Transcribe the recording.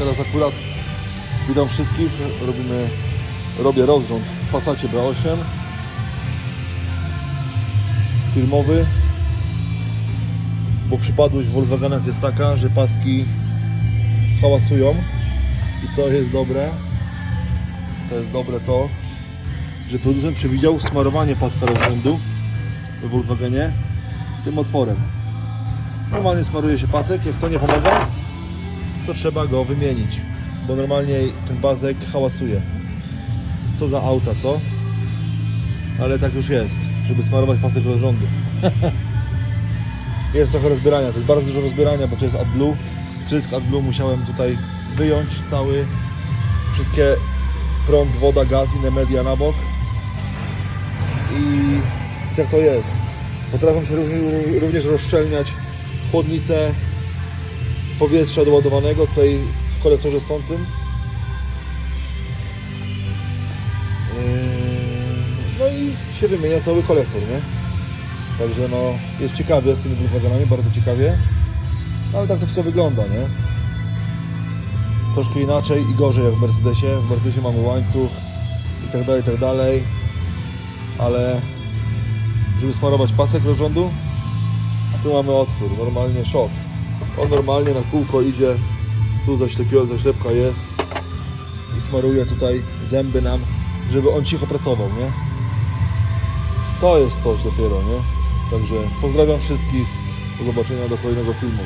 Teraz akurat witam wszystkich. Robimy, robię rozrząd w Passacie B8 firmowy, bo przypadłość w Volkswagenach jest taka, że paski hałasują. I co jest dobre, to jest dobre to, że producent przewidział smarowanie paska rozrządu w Volkswagenie tym otworem. Normalnie smaruje się pasek, jak to nie pomaga, to trzeba go wymienić, bo normalnie ten pasek hałasuje. Co za auta, co? Ale tak już jest, żeby smarować pasek rozrządu. jest trochę rozbierania, to jest bardzo dużo rozbierania, bo to jest AdBlue. Wtrysk AdBlue musiałem tutaj wyjąć cały, wszystkie prąd, woda, gaz, inne media na bok. I tak to jest. Potrafią się również rozszczelniać chłodnice powietrza doładowanego tutaj w kolektorze sącym. Yy, No i się wymienia cały kolektor, nie? Także no, jest ciekawie z tymi Volkswagenami, bardzo ciekawie. No, ale tak to wszystko wygląda, nie? Troszkę inaczej i gorzej jak w Mercedesie. W Mercedesie mamy łańcuch i tak dalej, i tak dalej. Ale żeby smarować pasek rozrządu, tu mamy otwór, normalnie szok. On normalnie na kółko idzie, tu zaślepio, zaślepka jest i smaruje tutaj zęby nam, żeby on cicho pracował, nie? To jest coś dopiero, nie? Także pozdrawiam wszystkich, do zobaczenia do kolejnego filmu.